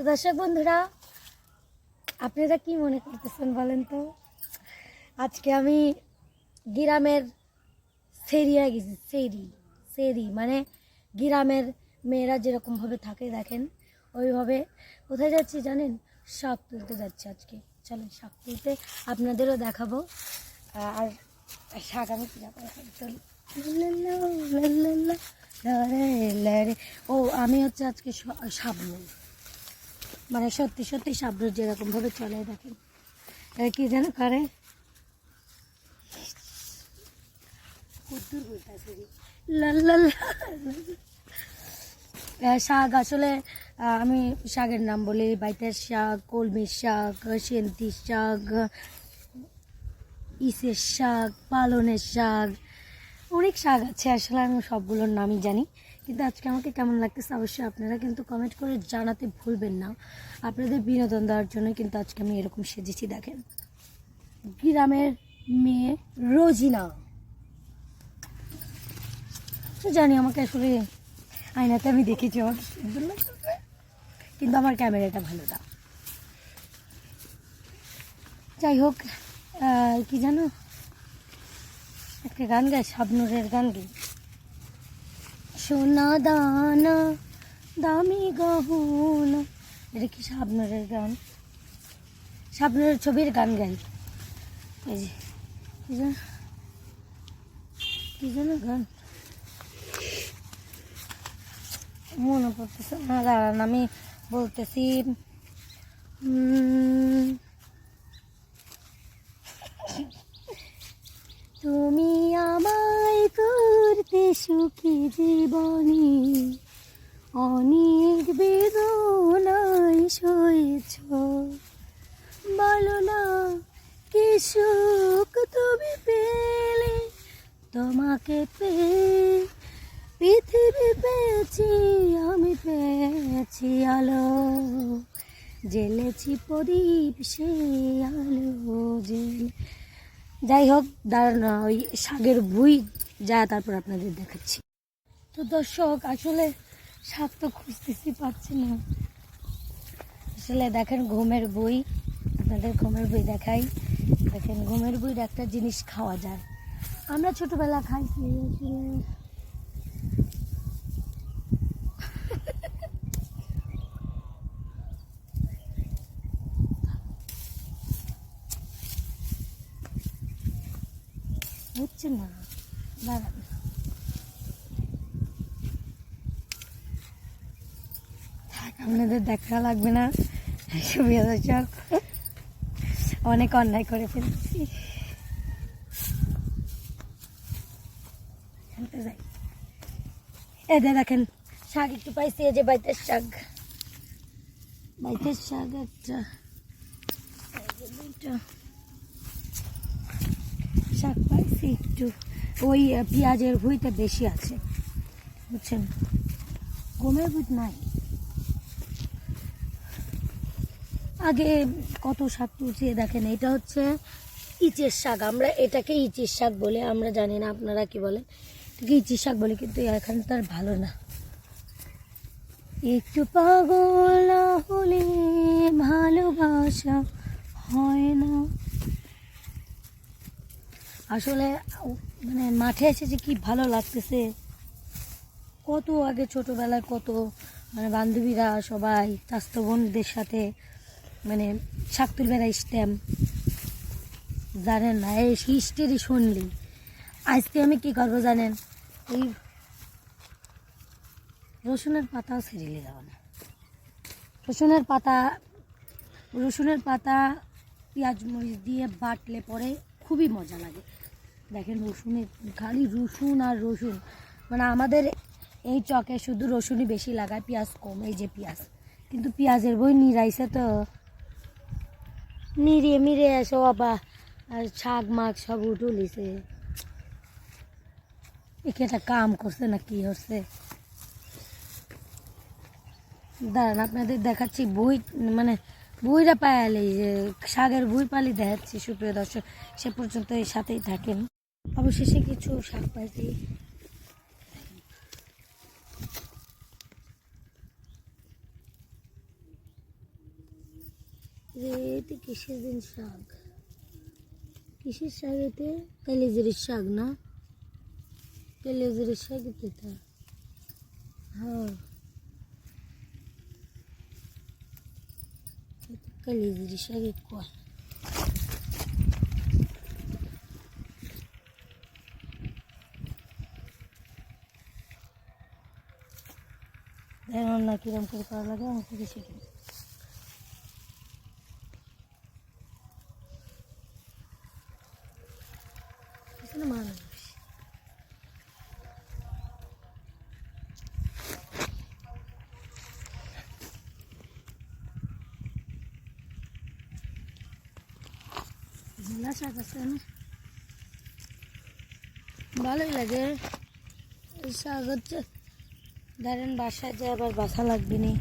তো দর্শক বন্ধুরা আপনারা কি মনে করতেছেন বলেন তো আজকে আমি গ্রামের সেরিয়া গেছি সেরি সেরি মানে গ্রামের মেয়েরা যেরকমভাবে থাকে দেখেন ওইভাবে কোথায় যাচ্ছি জানেন শাক তুলতে যাচ্ছি আজকে চলেন শাক তুলতে আপনাদেরও দেখাবো আর শাক আমি ও আমি হচ্ছে আজকে সাবনুর মানে সত্যি সত্যি সাবনুর যেরকমভাবে চলে, দেখেন। এরা কি যেন করে? শাক আসলে আমি শাকের নাম বলি, বাইতের শাক, কলমির শাক সেন্তি শাক, ইসের শাক, পালনের শাক অনেক শাক আছে, আসলে আমি সবগুলোর নামই জানি। কিন্তু আজকে আমাকে কেমন লাগতেছে অবশ্যই আপনারা কিন্তু কমেন্ট করে জানাতে ভুলবেন না। আপনাদের বিনোদন দেওয়ার জন্য কিন্তু আজকে আমি এরকম সেজেছি, দেখেন। গ্রামের মেয়ে রোজিনা। জানি আমাকে আসলে আয়নাতে আমি দেখেছি আমার সুন্দর কিন্তু আমার ক্যামেরাটা ভালো না। যাই হোক কি জানো? একটা গান গায় শাবনুরের গান গাই। সোনা দানা, দামি গহনা। এটা কি শাবনুরের গান? শাবনুরের ছবির গান গাই। এই যে কি যেন কি যেন গান? মনে পড়তেছে না, দাঁড়ান আমি বলতেছি তুমি সুখী জীবনী। অনেক বেদনায় সয়েছ। বলো না, কি সুখ তুমি পেলে? তোমাকে পেয়ে পৃথিবী পেয়েছি, আমি পেয়েছি আলো। জেলেছি প্রদীপ, সে আলো জেলে যাই হোক, দাঁড়ান ওই শাকের বই যা তারপর আপনাদের দেখাচ্ছি। তো দর্শক, আসলে শাক তো খুঁজতেছি পাচ্ছি না। আসলে দেখেন ঘুমের বই, আপনাদের ঘুমের বই দেখাই। দেখেন ঘুমের বইয়ের একটা জিনিস খাওয়া যায়। আমরা ছোটবেলা খাইছি হচ্ছে না? দাঁড়ান। থাক, আপনাদের দেখা লাগবে না। সুবিধা দর্শক অনেক অন্যায় করে ফেলছি। এদের দেখেন শাক একটু পাইছি এই যে বাইতের শাক। বাইতের শাক একটা। শাক পাইছি একটু। ওই পেঁয়াজের ভুঁইটা বেশি আছে, বুঝছেন? গমের ভুঁই নাই। আগে কত শাক তুলছি দেখেন, এটা হচ্ছে ইচের শাক। আমরা এটাকে ইচের শাক বলে, আমরা জানি না আপনারা কি বলেন। এটাকে ইচের শাক বলে, কিন্তু এখানে তার ভালো না। একটু পাগল হলে ভালোবাসা হয় না। আসলে মানে মাঠে এসেছে কি ভালো লাগতেছে। কত আগে ছোটোবেলায় কত মানে বান্ধবীরা সবাই স্বাস্থ্য বোনদের সাথে মানে শাক তুলবেরা স্ট্যাম্প। জানেন না, এই হিস্টেরি শুনলি। আজকে আমি কি করব জানেন? এই রসুনের পাতাও ছিঁড়িলে যাবে না। রসুনের পাতা রসুনের পাতা, পেঁয়াজ মরিচ দিয়ে বাটলে পরে খুবই মজা লাগে। দেখেন রসুনের, খালি রসুন আর রসুন। মানে আমাদের এই চকে শুধু রসুনই বেশি লাগায়, পেঁয়াজ কম, এই যে পেঁয়াজ। কিন্তু পেঁয়াজের বই নিরাইছে তো। নিরিয়ে মিরে আবার আর শাক মাগ সব উঠুলিছে একে একটা কাম করছে না কি হচ্ছে? দাঁড়ান, আপনাদের দেখাচ্ছি বই মানে বইটা পায়ালি যে শাকের বই পালি দেখাচ্ছি, সুপ্রিয় দর্শক। সে পর্যন্ত এই সাথেই থাকেন। অবশেষে কিছু শাক পাইছি এতে কিসের দিন শাক? কিসের শাক এতে? কালিজিরের শাক না? কালিজিরের শাক এটা হ্যাঁ। কালিজিরের শাক কয়? দেখুন না কিরম করে করা লাগে আমাকে কিছু শিখে এখানে মানুষ ঝোলা শাক আছে না ভালোই লাগে এই শাক হচ্ছে ধরেন বাসায় যে আবার বাসা লাগবে নি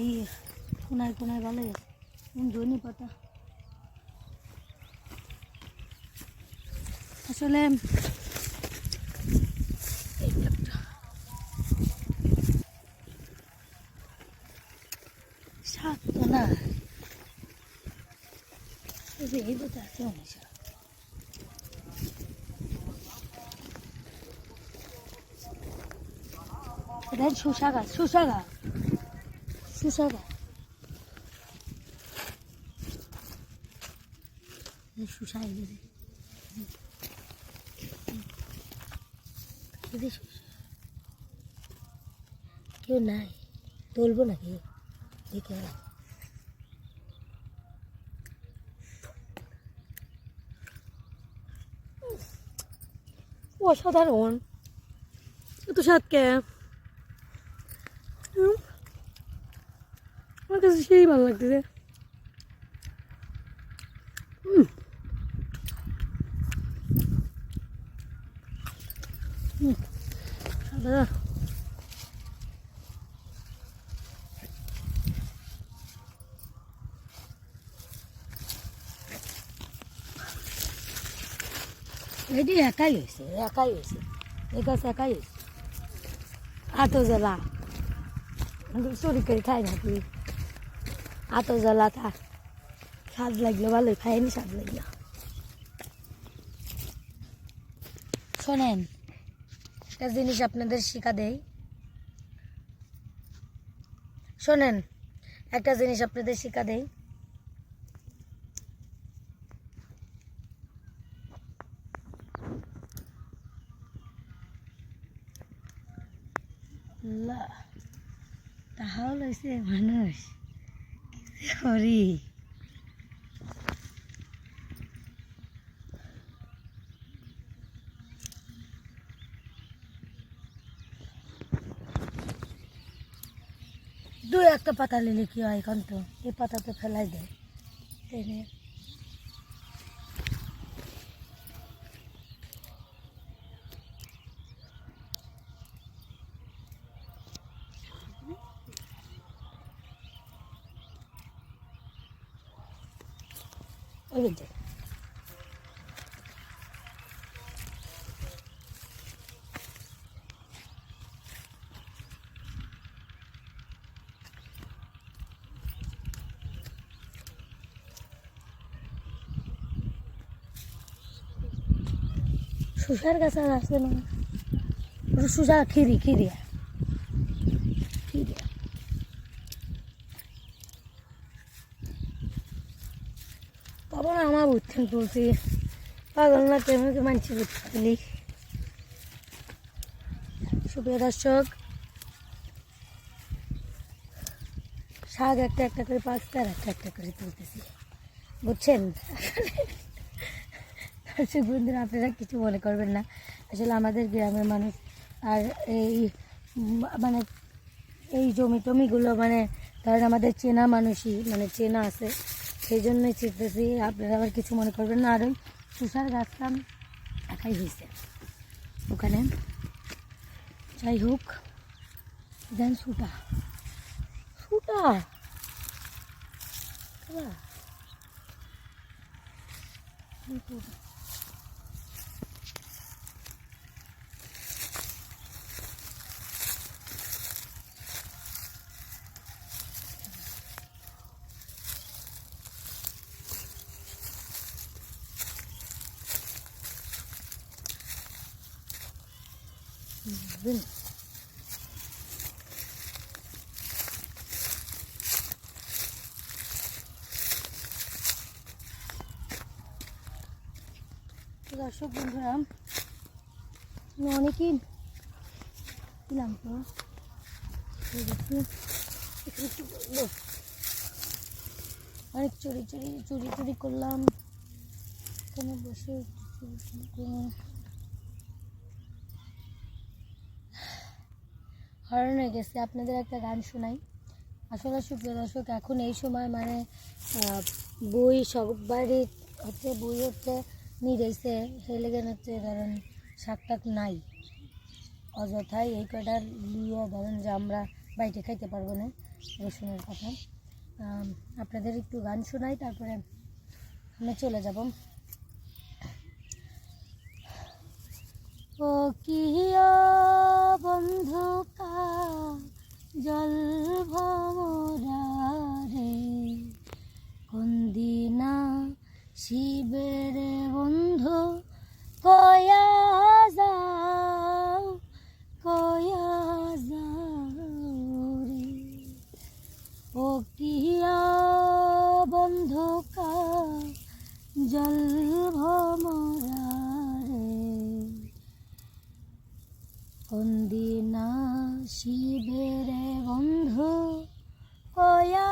এই কোনায় কোনায় ভালো ধনি পাতা। আসলে এই একটা শাক তো না এই এই আছে, অনেক এটা শসা গাছ শসা গাছ এগেছে কেউ নাই। তুলবো নাকি দেখে অসাধারণ। এত স্বাদ কে? হুম। আমার কাছে সেই ভালো লাগতেছে হুম। হুম। দাদা এটি একাই হয়েছে একাই হয়েছে এই গাছ একাই হয়েছে আতো জ্বালা চুরি করে খাই না তুই আতো জ্বালা তা। স্বাদ লাগল, ভালোই, খাইনি স্বাদ লাগল। শোনেন, একটা জিনিস আপনাদের শিখা দেই। শোনেন, একটা জিনিস আপনাদের শিখা দেই। আল্লাহ। তাহলে লইছে মানুষ করি দু একটা পাতা নিলে কি হয় এখন তো? এই পাতা তো ফেলাই দেয় তাই না ওই যে শুষার গাছ আর আছে না। ওটা শুষা খিরি খিরিয়া খিরিয়া তখন আমার উঠছেন তুলছি পাগল না কেমন মানছি বুঝতে সুপ্রিয় দর্শক, শাক একটা একটা করে পাঁচটা একটা একটা করে তুলতেছি। বুঝছেন? দর্শক বন্ধুরা আপনারা কিছু মনে করবেন না। আসলে আমাদের গ্রামের মানুষ আর এই মানে এই জমি টমিগুলো মানে ধরেন আমাদের চেনা মানুষই মানে চেনা আছে, সেই জন্যই চিনতেছি। আপনারা আবার কিছু মনে করবেন না। আর ওই তুষার গাছটা একাই হয়েছে। ওখানে যাই হোক, দেন সুটা সুটা। সুটা। আসবেন দর্শক বন্ধুরা অনেকই দিলাম তো। অনেক চুরি চুরি চুরি চুরি করলাম। এখানে বসে চুরি চুরি হরণ হয়ে গেছে। আপনাদের একটা গান শোনাই। আসলে সুপ্রিয় দর্শক, এখন এই সময় মানে বই সবারই হচ্ছে, বই হচ্ছে নিরেছে সেই লেগে হচ্ছে, ধরেন শাক নাই। অযথাই এই কয়টা লিয়ে ধরেন যে আমরা বাইরে খাইতে পারব না রসুনের কথা। আপনাদের একটু গান শোনাই, তারপরে আমি চলে যাব। ও কি বন্ধু কা জল ভমরা রে দিনা শিবের বন্ধু কয়া যাও কয়া যাও রে ও কিয়া বন্ধু কা জল ভমরা রে কন্দিনা শিবের বন্ধু কয়া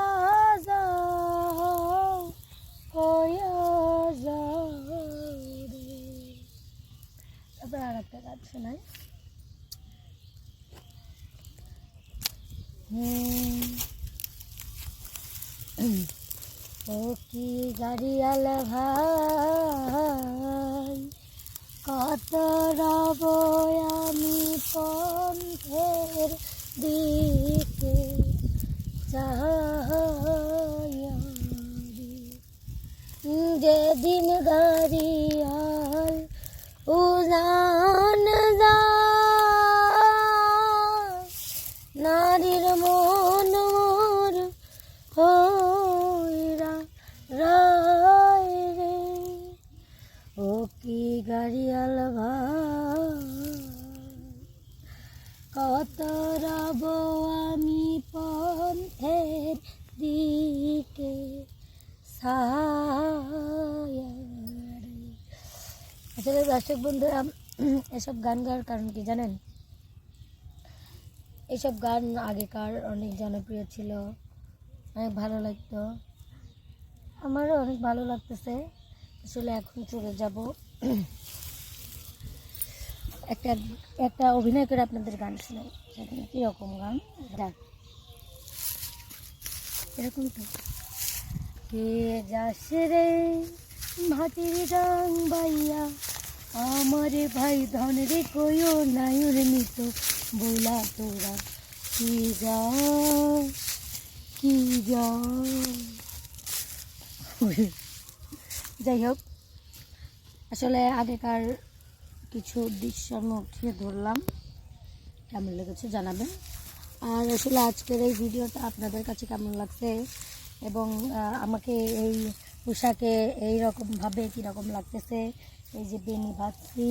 যাও কয়া যাও রে তারপর আর একটা গান শোনাই হুম। ও কি গাড়িয়াল ভাই? কত রব আমি পন্থের দিকে? যেদিন গাড়িয়াল উজান যায় নারীর মন দর্শক বন্ধুরা, এসব গান গাওয়ার কারণ কি জানেন? এসব গান আগেকার অনেক জনপ্রিয় ছিল, অনেক ভালো লাগতো। আমারও অনেক ভালো লাগতেছে। আসলে এখন চলে যাব। একটা একটা অভিনয় করে আপনাদের গান শোনাই। সেখানে কীরকম গান? দেখ এরকম তো। কে যাস রে? ভাটির ডাং বাইয়া। আমার ভাই ধন রে কইও নায়ুর নিত বইলা তোরা কি যা কি যা যাই হোক, আসলে আগেকার কিছু দৃশ্য আমি উঠিয়ে ধরলাম, কেমন লেগেছে জানাবেন। আর আসলে আজকের এই ভিডিওটা আপনাদের কাছে কেমন লাগছে এবং আমাকে এই পোশাকে এই রকমভাবে কীরকম লাগতেছে? এই যে বেনি বাঁধছি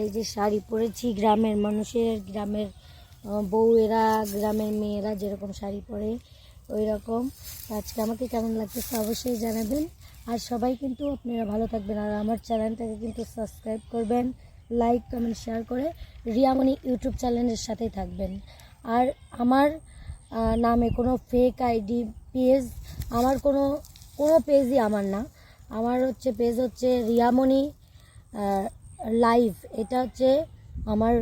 এই যে শাড়ি পরেছি, গ্রামের মানুষের, গ্রামের বউয়েরা, গ্রামের মেয়েরা যেরকম শাড়ি পরে ওই রকম আজকে আমাকে কেমন লাগতেছে অবশ্যই জানাবেন। আর সবাই কিন্তু আপনারা ভালো থাকবেন। আর আমার চ্যানেলটাকে কিন্তু সাবস্ক্রাইব করবেন, লাইক, কমেন্ট, শেয়ার করে রিয়ামণি ইউটিউব চ্যানেলের সাথেই থাকবেন। আর আমার নামে কোনো ফেক আইডি পেজ, আমার কোনো কোনো পেজই আমার না। আমার হচ্ছে পেজ হচ্ছে রিয়ামণি লাইভ এটা হচ্ছে আমার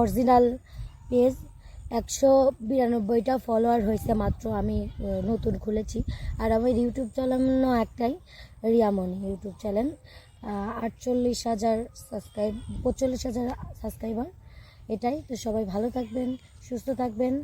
অরিজিনাল পেজ একশো বিরানব্বইটা ফলোয়ার হয়েছে মাত্র, আমি নতুন খুলেছি। আর আমার ইউটিউব চ্যানেলও একটাই, রিয়ামণি ইউটিউব চ্যানেল আটচল্লিশ হাজার সাবস্ক্রাইব পঁচল্লিশ হাজার সাবস্ক্রাইবার এটাই। তো সবাই ভালো থাকবেন, সুস্থ থাকবেন।